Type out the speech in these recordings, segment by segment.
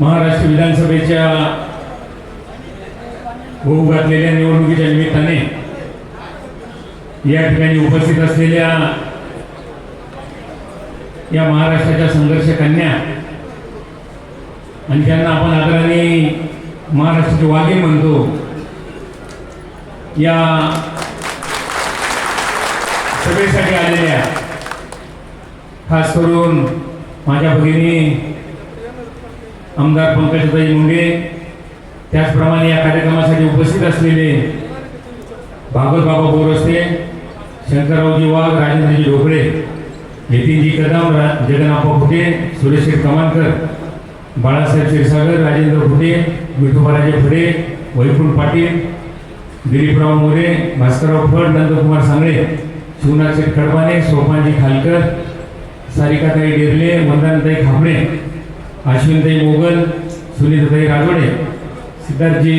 महाराष्ट्र विधानसभेच्या होऊ घातलेल्या निवडणुकीच्या निमित्ताने या ठिकाणी उपस्थित असलेल्या या महाराष्ट्राच्या संघर्ष कन्या आणि ज्यांना आपण आदराने महाराष्ट्राचे वाघे म्हणतो या सभेसाठी आलेल्या खास करून माझ्या भगिनी आमदार पंकजताई मुंडे त्याचप्रमाणे या कार्यक्रमासाठी उपस्थित असलेले भागवत बाबा बोरस्ते शंकररावजी वाघ राजेंद्रजी ढोकळे नितीनजी कदम रा जगन्नाथ फुटे सुरेश कमानकर बाळासाहेब क्षीरसागर राजेंद्र फुटे विठोबाराजे फुटे वैकुंठ पाटील दिलीपराव मोरे भास्करराव फड नंदकुमार सांगळे शिवनाथ शेठ कडबाने सोपानजी खालकर सारिकाताई डेरले वंदनाताई खापणे अश्विनताई मोगल सुनीताताई राजवडे सिद्धार्थजी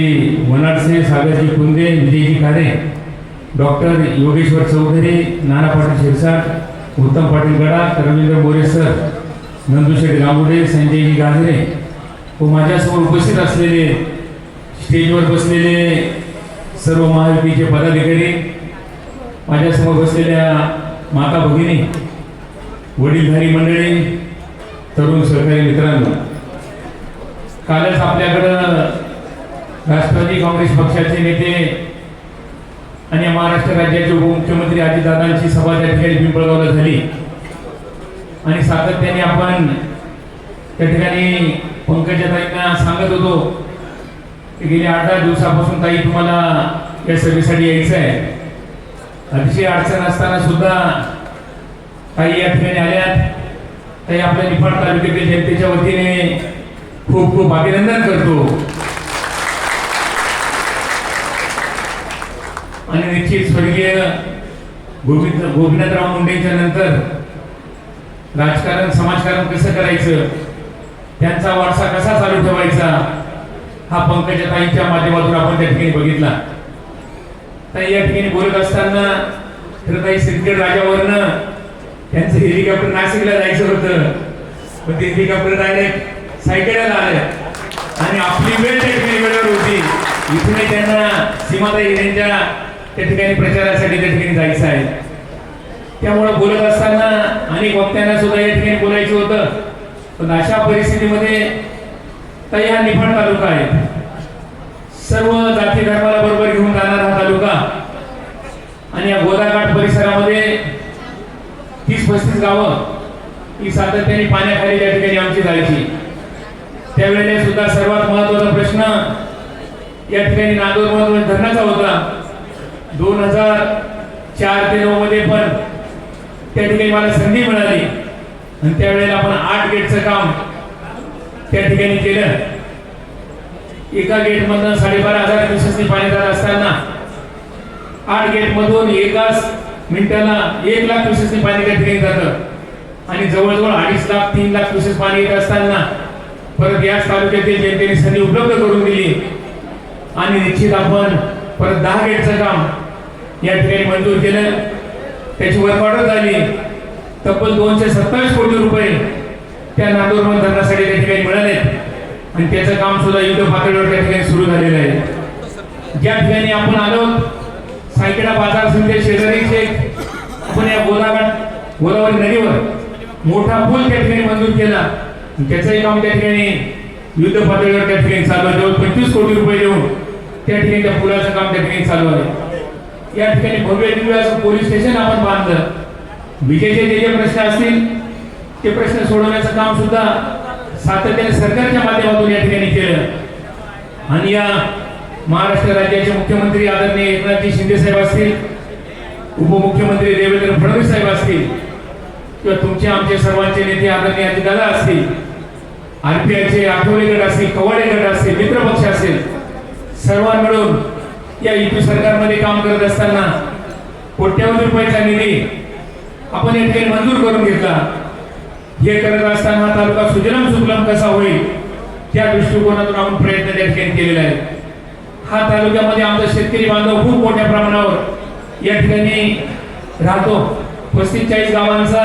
वनाडसे सागरजी कुंदे विजयजी खारे डॉक्टर योगेश्वर चौधरी नाना पाटील शिरसाट उत्तम पाटील गडा रवींद्र बोरे सर नंदुशेठ गांगुडे संजयजी गाजरे. व माझ्यासमोर उपस्थित असलेले स्टेजवर बसलेले सर्व महायुतीचे पदाधिकारी माझ्यासमोर बसलेल्या माता भगिनी वडीलधारी मंडळी तरुण सहकारी मित्रांनो कालच आपल्याकडं राष्ट्रवादी काँग्रेस पक्षाचे नेते आणि महाराष्ट्र राज्याचे उपमुख्यमंत्री अजितदादांची सभा त्या ठिकाणी पिंपळगावला झाली. आणि सातत्याने आपण त्या ठिकाणी पंकजाताईंना सांगत होतो की गेल्या आठ दहा दिवसापासून ताई तुम्हाला या सभेसाठी यायचं आहे. अतिशय अडचण असताना सुद्धा काही या ठिकाणी आल्यात. ताई आपल्या निफाड तालुक्यातील जनतेच्या वतीने खूप खूप अभिनंदन करतो. आणि निश्चित स्वर्गीय गोविंद गोपीनाथराव मुंडेंच्या नंतर राजकारण समाजकारण कसं करायचं? त्यांचा वारसा कसा चालू ठेवायचा? हा पंकजाताईंच्या माध्यमातून आपण त्या ठिकाणी बघितला. या ठिकाणी बोलत असताना खरं ताई सिंदखेड राजावरनं त्यांचं हेलिकॉप्टर नाशिकला जायचं होतं. पण ते हेलिकॉप्टर डायरेक्ट सायकलला आलं. आणि आपली वेळ त्या ठिकाणी वेळेवर होती. इथूनही त्यांना सीमाताई यांच्या त्या ठिकाणी प्रचारासाठी त्या ठिकाणी जायचं आहे. त्यामुळे बोलत असताना अनेक वक्त्यांना सुद्धा या ठिकाणी बोलायचं होतं. पण अशा परिस्थितीमध्ये ताई निफाड तालुका आहे सर्व जाती धर्माला बरोबर घेऊन जाणारा हा तालुका. आणि या गोदाघाट परिसरामध्ये तीस पस्तीस गावं ही सातत्याने पाण्याखाली त्या ठिकाणी आमची जायची त्यावेळेला सुद्धा सर्वात महत्त्वाचा प्रश्न या ठिकाणी नांदूर धरणाचा होता. दोन हजार चार ते नऊ मध्ये पण त्या ठिकाणी मला संधी मिळाली. आणि त्यावेळेला आपण आठ गेटचं काम त्या ठिकाणी केलं. एका गेटमधनं साडेबारा हजार क्युसेसनी पाणी जात असताना आठ गेट मधून एकाच मिनिटाला एक लाख क्युसेसनी पाणी त्या ठिकाणी जातं. आणि जवळजवळ अडीच लाख तीन लाख क्युसेस पाणी येत असताना परत याच तालुक्यातील जनतेने संधी उपलब्ध करून दिली. आणि निश्चित आपण परत दहा गेटचं काम या ठिकाणी मंजूर केलं. त्याची वर्क झाली. तब्बल दोनशे सत्तावीस कोटी रुपये त्या नांदूरमन धरणासाठी त्या ठिकाणी मिळाले आणि त्याचं काम सुद्धा युद्ध पातळीवर त्या ठिकाणी सुरू झालेलं आहे. ज्या ठिकाणी आपण आलो सायकेडा बाजार समिती शेजारीच एक आपण या गोदाघाट गोदावरी नदीवर मोठा पूल त्या ठिकाणी मंजूर केला. त्याचंही काम त्या ठिकाणी युद्ध पातळीवर त्या ठिकाणी चालू आहे. जवळ पंचवीस कोटी रुपये देऊन त्या ठिकाणी त्या पुलाचं काम त्या ठिकाणी चालू आहे. या ठिकाणी भव्य दिव्य असं पोलीस स्टेशन आपण बांधलं. विजेचे जे जे प्रश्न असतील ते प्रश्न सोडवण्याचं काम सुद्धा सातत्याने सरकारच्या माध्यमातून या ठिकाणी केलं. आणि या महाराष्ट्र राज्याचे मुख्यमंत्री आदरणीय एकनाथजी शिंदे साहेब असतील उपमुख्यमंत्री देवेंद्र फडणवीस साहेब असतील किंवा तुमचे आमचे सर्वांचे नेते आदरणीय अजितदादा असतील आरपीआयचे आठवले गट असतील कवाडे गट असतील मित्रपक्ष असेल सर्वां मिळून या युती सरकारमध्ये काम करत असताना कोट्यावधी रुपयाचा निधी आपण या ठिकाणी मंजूर करून घेतला. हे करत असताना हा तालुका सुजलाम सुफलाम कसा होईल त्या दृष्टिकोनातून आपण प्रयत्न त्या ठिकाणी केलेला आहे. हा तालुक्यामध्ये आमचा शेतकरी बांधव खूप मोठ्या प्रमाणावर या ठिकाणी राहतो. पस्तीस चाळीस गावांचा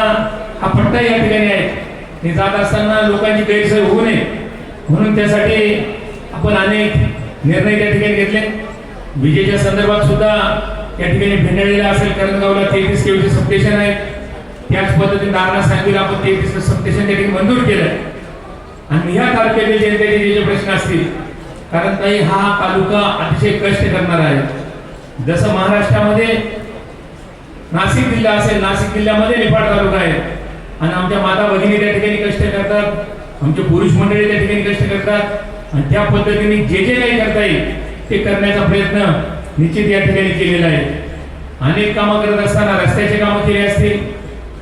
हा पट्टा या ठिकाणी आहे. हे जात असताना लोकांची गैरसोय होऊ नये. म्हणून त्यासाठी आपण अनेक निर्णय त्या ठिकाणी घेतले. विजेच्या संदर्भात सुद्धा या ठिकाणी भेंडाळलेला असेल करंजगावला तेहतीस केवीचे सबस्टेशन आहे. त्याच पद्धतीने नारायण सांगलीला आपण तेहतीस सबस्टेशन त्या ठिकाणी मंजूर केलं. आणि ह्या तालुक्यातील जनतेचे जे जे प्रश्न असतील कारण ताई हा तालुका अतिशय कष्ट करणार आहे. जसं महाराष्ट्रामध्ये नाशिक जिल्हा असेल नाशिक जिल्ह्यामध्ये निफाड तालुका आहे. आणि आमच्या माता भगिनी त्या ठिकाणी कष्ट करतात आमचे पुरुष मंडळी त्या ठिकाणी कष्ट करतात. आणि त्या पद्धतीने जे जे काही करता येईल ते करण्याचा प्रयत्न निश्चित या ठिकाणी केलेला आहे. अनेक कामं करत असताना रस्त्याचे कामं केले असतील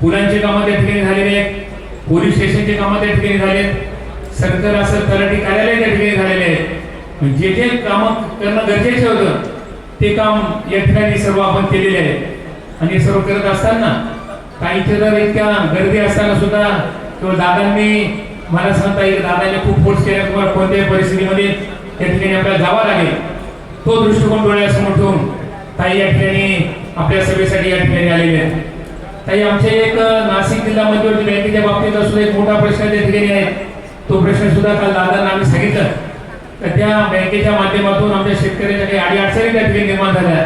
पुलांचे कामं त्या ठिकाणी झालेले आहेत. पोलीस स्टेशनचे कामं त्या ठिकाणी झाले आहेत. सरकार असं तलाठी कार्यालय त्या ठिकाणी झालेले आहेत. जे जे कामं करणं गरजेचं होतं ते काम या ठिकाणी सर्व आपण केलेले आहे आणि हे सर्व करत असताना काहींच्या जर इतक्या गर्दी असताना सुद्धा किंवा दादांनी मला सांगता येईल दादाने खूप फोर्स केला किंवा कोणत्याही परिस्थितीमध्ये त्या ठिकाणी आपल्याला जावं लागेल. तो दृष्टिकोन डोळ्यासमोर ठेवून ताई या ठिकाणी आपल्या सभेसाठी या ठिकाणी आलेले आहेत. ताई आमचे एक नाशिक जिल्हा मध्यवर्ती बँकेच्या बाबतीत असून एक मोठा प्रश्न त्या ठिकाणी आहे. तो प्रश्न सुद्धा काल दादांना आम्ही सांगितलं. तर त्या बँकेच्या माध्यमातून आमच्या शेतकऱ्यांच्या काही आडी अडचणी त्या ठिकाणी निर्माण झाल्या.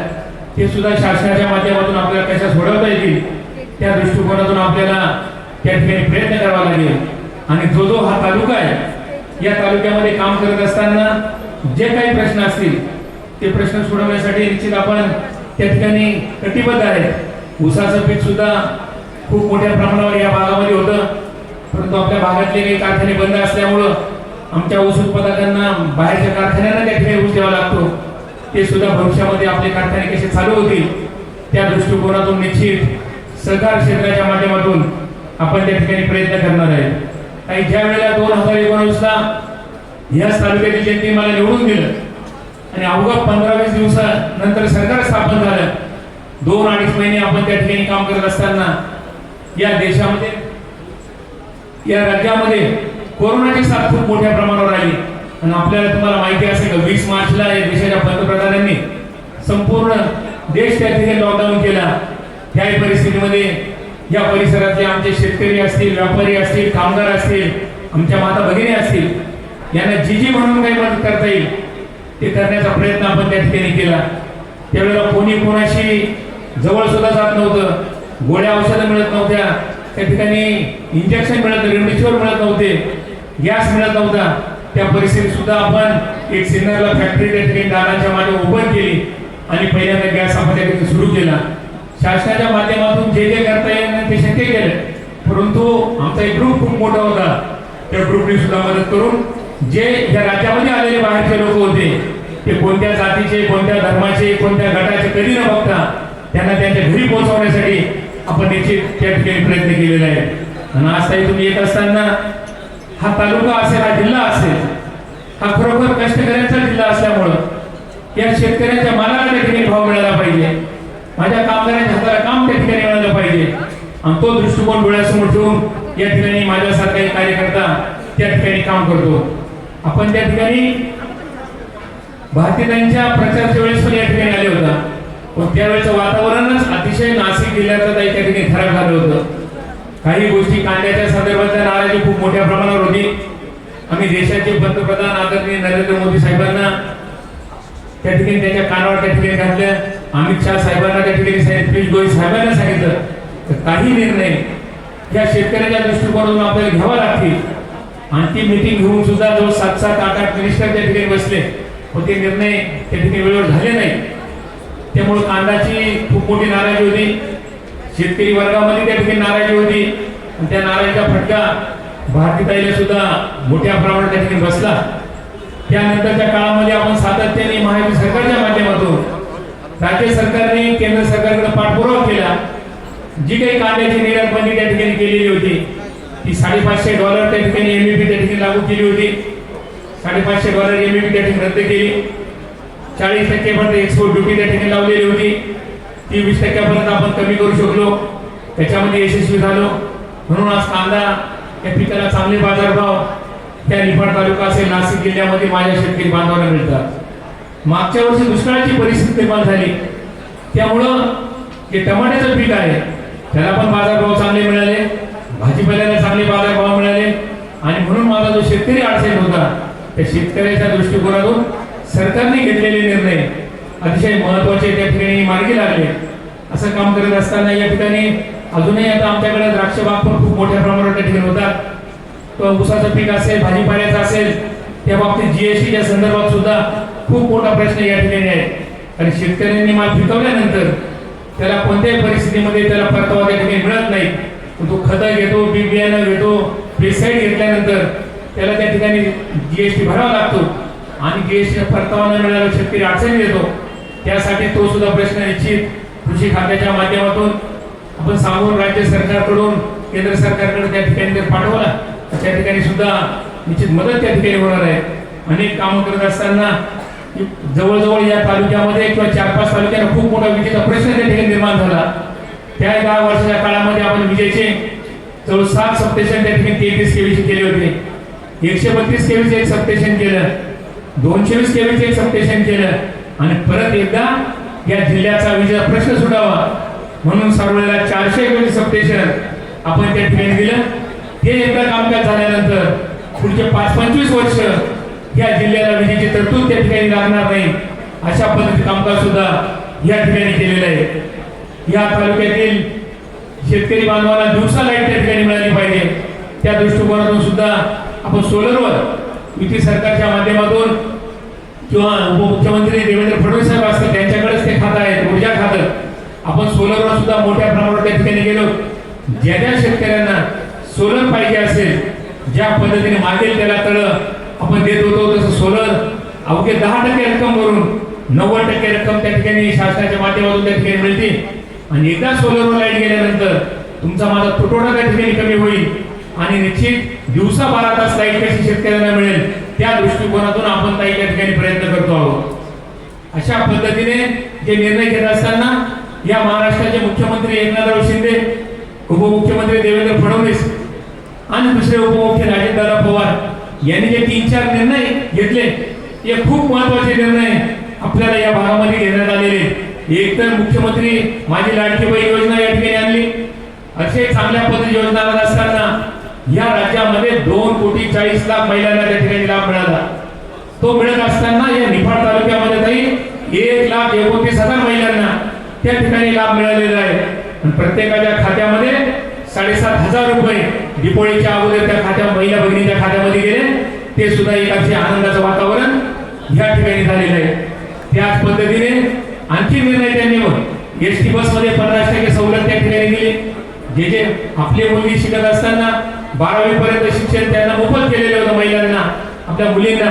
ते सुद्धा शासनाच्या माध्यमातून आपल्याला कशा सोडवता येतील त्या दृष्टिकोनातून आपल्याला त्या ठिकाणी प्रयत्न करावा लागेल. आणि जो जो हा तालुका आहे या तालुक्यामध्ये काम करत असताना जे काही प्रश्न असतील ते प्रश्न सोडवण्यासाठी निश्चित आपण त्या ठिकाणी कटिबद्ध आहे ऊसाचं पीक सुद्धा खूप मोठ्या प्रमाणावर या भागामध्ये होतं. परंतु आपल्या भागातले काही कारखाने बंद असल्यामुळं आमच्या ऊस उत्पादकांना बाहेरच्या कारखान्यांना त्या ठिकाणी ऊस द्यावा लागतो. ते सुद्धा भविष्यामध्ये आपले कारखाने कसे चालू होतील त्या दृष्टिकोनातून निश्चित सहकार क्षेत्राच्या माध्यमातून आपण त्या ठिकाणी प्रयत्न करणार आहे. काही ज्या वेळेला दोन हजार एकोणीसला याच तालुक्यातील जनतेने मला निवडून दिलं आणि अवघा पंधरा वीस दिवसानंतर सरकार स्थापन झालं दोन अडीच महिने आपण त्या ठिकाणी काम करत असताना या देशामध्ये या राज्यामध्ये कोरोनाची साथ खूप मोठ्या प्रमाणावर आली. आणि आपल्याला तुम्हाला माहिती असेल का वीस मार्चला या देशाच्या पंतप्रधानांनी संपूर्ण देश त्या ठिकाणी लॉकडाऊन केला. त्याही परिस्थितीमध्ये या परिसरातले आमचे शेतकरी असतील व्यापारी असतील कामगार असतील आमच्या माता भगिनी असतील यांना जी जी म्हणून काही मदत करता येईल ते करण्याचा प्रयत्न आपण त्या ठिकाणी केला. त्यावेळेला कोणी कोणाशी जवळ सुद्धा जात नव्हतं. गोळ्या औषधं मिळत नव्हत्या. त्या ठिकाणी इंजेक्शन मिळत रेमडेसिवीर मिळत नव्हते. गॅस मिळत नव्हता. त्या परिस्थितीत सुद्धा आपण एक सिन्नरला फॅक्टरी त्या ठिकाणी दादाच्या मागे ओपन केली आणि पहिल्यांदा गॅस आपण त्या ठिकाणी सुरू केला. शासनाच्या माध्यमातून जे जे करता येईल ते शक्य केलं. परंतु आमचा एक ग्रुप खूप मोठा होता. त्या ग्रुपने सुद्धा मदत करून जे या राज्यामध्ये आलेले बाहेरचे लोक होते ते कोणत्या जातीचे कोणत्या धर्माचे कोणत्या गटाचे कधी न बघता त्यांना त्यांच्या घरी पोहोचवण्यासाठी आपण निश्चित त्या ठिकाणी प्रयत्न केलेला आहे. आणि आज काही तुम्ही येत असताना हा तालुका असेल हा जिल्हा असेल हा खरोखर कष्टकऱ्यांचा जिल्हा असल्यामुळं या शेतकऱ्यांच्या मालाला त्या ठिकाणी भाव मिळाला पाहिजे. माझ्या कामगारांच्या हाताला काम त्या ठिकाणी मिळालं पाहिजे. आणि तो दृष्टिकोन डोळ्यासमोर ठेवून या ठिकाणी माझ्यासारखा एक कार्यकर्ता त्या ठिकाणी काम करतो. आपण त्या ठिकाणी भारतीयांच्या प्रचारच्या वेळेस पण या ठिकाणी आले होता. पण त्यावेळेचं वातावरणच अतिशय नाशिक जिल्ह्याचं काही त्या ठिकाणी खराब झालं होतं. काही गोष्टी कांद्याच्या संदर्भातल्या नाराजी खूप मोठ्या प्रमाणावर होती. आम्ही देशाचे पंतप्रधान आदरणीय नरेंद्र मोदी साहेबांना त्या ठिकाणी त्याच्या कानावर त्या ठिकाणी घातलं. अमित शहा साहेबांना त्या ठिकाणी पियुष गोयल साहेबांना सांगितलं. तर काही निर्णय या शेतकऱ्याच्या दृष्टिकोनातून आपल्याला घ्यावा लागतील. आणि ती मिटिंग घेऊन सुद्धा जवळ सात सात आठ आठ मिनिस्टर त्या ठिकाणी बसले. व ते निर्णय त्या ठिकाणी वेळेवर झाले नाही. त्यामुळे कांदाची खूप मोठी नाराजी होती. शेतकरी वर्गामध्ये त्या ठिकाणी नाराजी होती. आणि त्या नाराजीचा फटका भारतीताईला सुद्धा मोठ्या प्रमाणात त्या ठिकाणी बसला. त्यानंतरच्या काळामध्ये आपण सातत्याने महाराष्ट्र सरकारच्या माध्यमातून राज्य सरकारने केंद्र सरकारकडे पाठपुरावा केला. जी काही कांद्याची निर्यात बंदी त्या ठिकाणी केलेली होती ती साडेपाचशे डॉलर त्या ठिकाणी एमईपी त्या ठिकाणी लागू केली होती. साडेपाचशे डॉलर एमईपी त्या ठिकाणी रद्द केली. चाळीस टक्केपर्यंत एक्सपोर्ट ड्युटी त्या ठिकाणी लावलेली होती. ती वीस टक्क्यापर्यंत आपण कमी करू शकलो. त्याच्यामध्ये यशस्वी झालो. म्हणून आज कांदा या पिकाला चांगले बाजारभाव त्या निफाड तालुका असेल नाशिक जिल्ह्यामध्ये माझ्या शेतकरी बांधवांना मिळतात. मागच्या वर्षी दुष्काळाची परिस्थिती निर्माण झाली. त्यामुळं की टमाट्याचं पीक आहे त्याला पण बाजारभाव चांगले मिळाले. भाजीपाल्याला चांगले बाजारभाव मिळाले. आणि म्हणून माझा जो शेतकरी अडचण होता त्या शेतकऱ्याच्या दृष्टिकोनातून सरकारने घेतलेले निर्णय अतिशय महत्त्वाचे त्या ठिकाणी मार्गी लागले. असं काम करत असताना या ठिकाणी अजूनही आता आमच्याकडे द्राक्ष बाग पण खूप मोठ्या प्रमाणावर त्या ठिकाणी होतात. तो ऊसाचं पीक असेल भाजीपाल्याचं असेल त्या बाबतीत जीएसटीच्या संदर्भात सुद्धा खूप मोठा प्रश्न या ठिकाणी आहे. आणि शेतकऱ्यांनी माल पिकवल्यानंतर त्याला कोणत्याही परिस्थितीमध्ये त्याला परतावा त्या ठिकाणी मिळत नाही. पण तो खतं घेतो बी बियाणं घेतो पेस्टिसाईड घेतल्यानंतर त्याला त्या ठिकाणी जीएसटी भरावा लागतो. आणि जीएसटी परतावा न मिळाला शेतकरी अडचणी येतो त्यासाठी तो सुद्धा प्रश्न निश्चित कृषी खात्याच्या माध्यमातून आपण सांगून राज्य सरकारकडून केंद्र सरकारकडे त्या ठिकाणी जर पाठवला तर त्या ठिकाणी सुद्धा निश्चित मदत त्या ठिकाणी होणार आहे. अनेक कामं करत असताना जवळजवळ या तालुक्यामध्ये किंवा चार पाच तालुक्यांना खूप मोठा विजेचा प्रश्न त्या ठिकाणी निर्माण झाला. त्या दहा वर्षाच्या काळामध्ये आपण विजेचे जवळ सात सबस्टेशन त्या ठिकाणी तेहतीस केवीचे केले होते. एकशे बत्तीस केवीचे एक सबस्टेशन केलं. दोनशे वीस केवीचे एक सबस्टेशन केलं आणि परत एकदा या जिल्ह्याचा विजेचा प्रश्न सुटावा म्हणून सर्वांना चारशे केवी सबस्टेशन आपण त्या ठिकाणी दिलं. ते एकदा कामकाज झाल्यानंतर पुढचे पाच पंचवीस वर्ष या जिल्ह्याला विजेची तरतूद त्या ठिकाणी लागणार नाही. अशा पद्धतीचे कामकाज सुद्धा या ठिकाणी केलेलं आहे. या तालुक्यातील शेतकरी बांधवांना दिवसा लाइट त्या ठिकाणी मिळाली पाहिजे. त्या दृष्टिकोनातून सुद्धा आपण सोलरवर युती सरकारच्या माध्यमातून किंवा उपमुख्यमंत्री देवेंद्र फडणवीस साहेब असतात त्यांच्याकडेच ते खातं आहे ऊर्जा खातं. आपण सोलरवर सुद्धा मोठ्या प्रमाणावर त्या ठिकाणी गेलो. ज्या ज्या शेतकऱ्यांना सोलर पाहिजे असेल ज्या पद्धतीने मागेल त्याला तळ आपण देत होतो तसं सोलर अवघे दहा टक्के रक्कम भरून नव्वद टक्के रक्कम त्या ठिकाणी शासनाच्या माध्यमातून त्या ठिकाणी मिळते. आणि एकदा सोलरवर लाइट गेल्यानंतर तुमचा माझा तुटवडा त्या ठिकाणी कमी होईल. आणि निश्चित दिवसा बारा तास लाइट कशी शेतकऱ्यांना मिळेल त्या दृष्टिकोनातून आपण काही त्या ठिकाणी प्रयत्न करतो आहोत. अशा पद्धतीने जे निर्णय घेत असताना या महाराष्ट्राचे मुख्यमंत्री एकनाथराव शिंदे उपमुख्यमंत्री देवेंद्र फडणवीस आणि दुसरे उपमुख्य अजितदादा पवार यांनी जे तीन चार निर्णय घेतले हे खूप महत्त्वाचे निर्णय आपल्याला या भागामध्ये घेण्यात आलेले. एक तर मुख्यमंत्री माझी लाडकी बहीण योजना या ठिकाणी आणली. असे चांगल्या पद्धती योजना आणत असताना या राज्यामध्ये दोन कोटी चाळीस लाख महिलांना त्या ठिकाणी लाभ मिळाला. तो मिळत असताना या निफाड तालुक्यामध्ये तरी एक लाख एकोणतीस हजार महिलांना त्या ठिकाणी लाभ मिळालेला आहे. आणि प्रत्येकाच्या खात्यामध्ये साडेसात हजार रुपये दिपोळीच्या अगोदर त्या खात्या महिला भगिनीच्या खात्यामध्ये गेले. ते सुद्धा एक असे आनंदाचं वातावरण या ठिकाणी झालेलं आहे. त्याच पद्धतीने आणखी निर्णय त्यांनी एस टी बसमध्ये पन्नास टक्के सवलत त्या ठिकाणी दिली. जे जे आपली मुलगी शिकत असताना बारावी पर्यंत शिक्षण त्यांना मोफत केलेलं होतं महिलांना आपल्या मुलींना.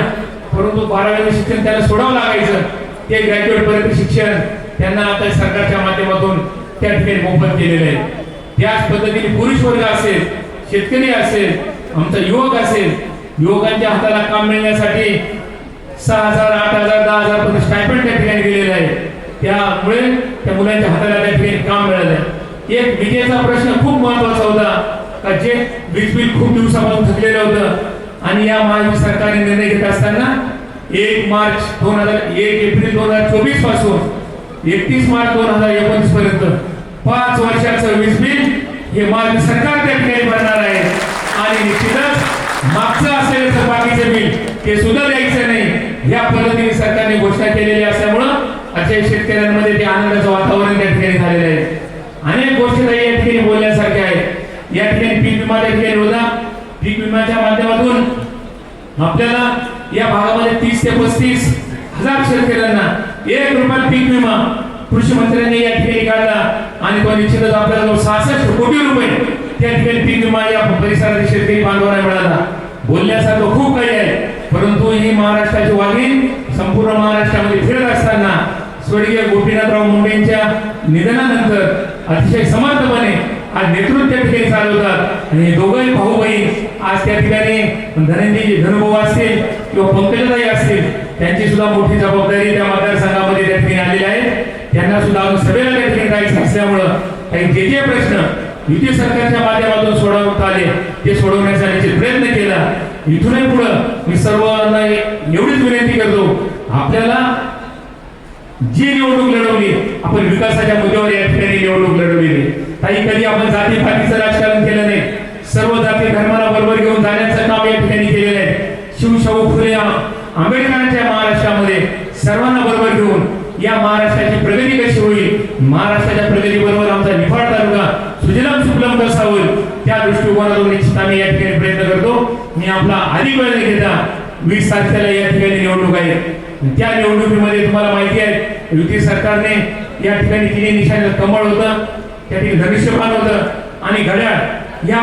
परंतु बारावीचं शिक्षण त्यांना सोडावं लागायचं. ते ग्रॅज्युएट पर्यंत शिक्षण त्यांना आता सरकारच्या माध्यमातून त्या ठिकाणी मोफत केलेलं आहे. त्याच पद्धतीने पुरुष वर्ग असेल शेतकरी असेल आमचा युवक असेल युवकांच्या हाताला काम मिळण्यासाठी सहा हजार आठ हजार दहा हजार पर्यंत स्टायपंड त्या ठिकाणी दिलेलं आहे. त्यामुळे त्या मुलांच्या हाताला त्या ठिकाणी काम मिळालं आहे. एक विजेचा प्रश्न खूप महत्त्वाचा होता. का जे वीज बिल खूप दिवसापासून थकलेलं होतं. आणि या महायुती सरकारने निर्णय घेत असताना एक मार्च दोन हजार एक एप्रिल दोन हजार चोवीसपासून एकतीस मार्च दोन हजार एकोणीस पर्यंत पाच वर्षाचं वीज बिल हे महायुती सरकार त्या ठिकाणी भरणार आहे. आणि निश्चितच मागचं असेल तर बाकीचे बिल ते सुद्धा द्यायचं नाही. या पद्धतीने सरकारने घोषणा केलेली असल्यामुळं अशा शेतकऱ्यांमध्ये ते आनंदाचं वातावरण त्या ठिकाणी झालेलं आहे अनेक गोष्टी काही या ठिकाणी बोलण्यासारख्या आहेत या ठिकाणी पीक विमा त्या ठिकाणी होता पीक विम्याच्या माध्यमातून आपल्याला या भागामध्ये तीस ते पस्तीस हजार शेतकऱ्यांना एक रुपयात पीक विमा कृषी मंत्र्यांनी या ठिकाणी काढला. आणि तो निश्चितच आपल्याला सहासष्ट कोटी रुपये त्या ठिकाणी पीक विमा या परिसरातील शेतकरी बांधवांना मिळाला. बोलण्यासारखं खूप काही आहे. परंतु ही महाराष्ट्राची वाघीण संपूर्ण महाराष्ट्रामध्ये फिरत असताना स्वर्गीय गोपीनाथराव मुंडेंच्या निधनानंतर अतिशय समर्थपणे आज नेतृत्व त्या ठिकाणी चालवतात. आणि हे दोघंही भाऊ बहीण आज त्या ठिकाणी धनंजय धनुभाऊ असतील किंवा पंकजताई असतील त्यांची सुद्धा मोठी जबाबदारी त्या मतदारसंघामध्ये त्या ठिकाणी आलेली आहे. त्यांना सुद्धा अजून सभेला त्या ठिकाणी जायचं असल्यामुळं काही जे जे प्रश्न युती सरकारच्या माध्यमातून सोडवण्यात आले ते सोडवण्याचा निश्चित प्रयत्न केला. इथूनही पुढं मी सर्वांना एवढीच विनंती करतो आपल्याला जी निवडणूक लढवली आपण विकासाच्या मुद्द्यावर या ठिकाणी निवडणूक लढवलेली काही कधी आपण जाती पातीचं राजकारण केलं नाही. सर्व जाती धर्माला बरोबर घेऊन जाण्याचं काम या ठिकाणी केलेलं आहे. शिवशाहू फुले आंबेडकरांच्या महाराष्ट्रामध्ये सर्वांना बरोबर घेऊन या महाराष्ट्राची प्रगती कशी होईल? महाराष्ट्राच्या प्रगतीबरोबर आमचा निफाड तालुका सुजलाम सुफलाम कसा होईल त्या दृष्टिकोनातून निश्चित आम्ही या ठिकाणी प्रयत्न करतो. मी आपला अधिक वेळ घेता. वीस तारखेला या ठिकाणी निवडणूक आहे. त्या निवडणुकीमध्ये तुम्हाला माहिती आहे युती सरकारने या ठिकाणी तिने निशाण कमळ होतं. त्या ठिकाणी धनुष्यबाण होतं आणि घड्याळ. या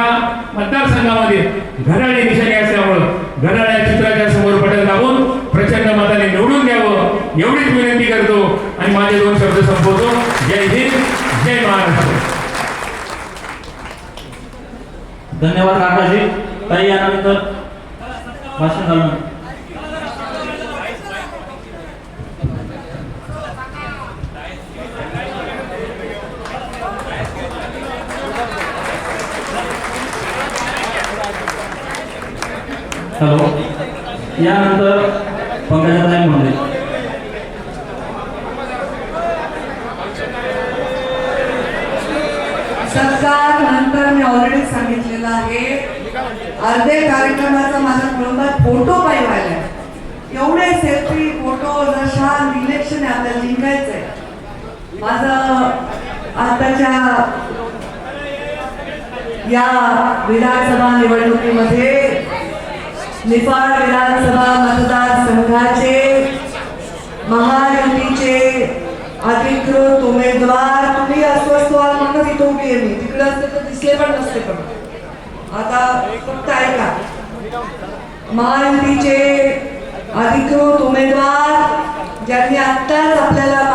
मतदारसंघामध्ये घड्याळ ही निशाणी असल्यामुळं घड्याळ या चित्राच्या समोर पटेल दाबून प्रचंड मताने निवडून द्यावं. एवढीच विनंती करतो आणि माझे दोन शब्द संपवतो. जय हिंद जय महाराष्ट्र. धन्यवाद काकाजी ताई यानंतर भाषण झालं. हॅलो. यानंतर पंकजाताई म्हणले सत्कार नंतर मी ऑलरेडी सांगितलेलं आहे. अर्धे कार्यक्रमाचा माझ्या कुटुंबात फोटो पाहिजे व्हायला एवढे सेल्फी फोटो जशा इलेक्शन आहे आपल्याला जिंकायचंय. माझं आताच्या या विधानसभा निवडणुकीमध्ये निफाड विधानसभा मतदारसंघाचे महायुतीचे अधिकृत उमेदवार तुम्ही अस्वस्थ व्हाल म्हणून तिथं उभी आहे मी. तिकडे असते तर दिसले पण नसते पण. आता फक्त ऐका. महायुतीचे अधिकृत उमेदवार ज्यांनी आत्ताच आपल्याला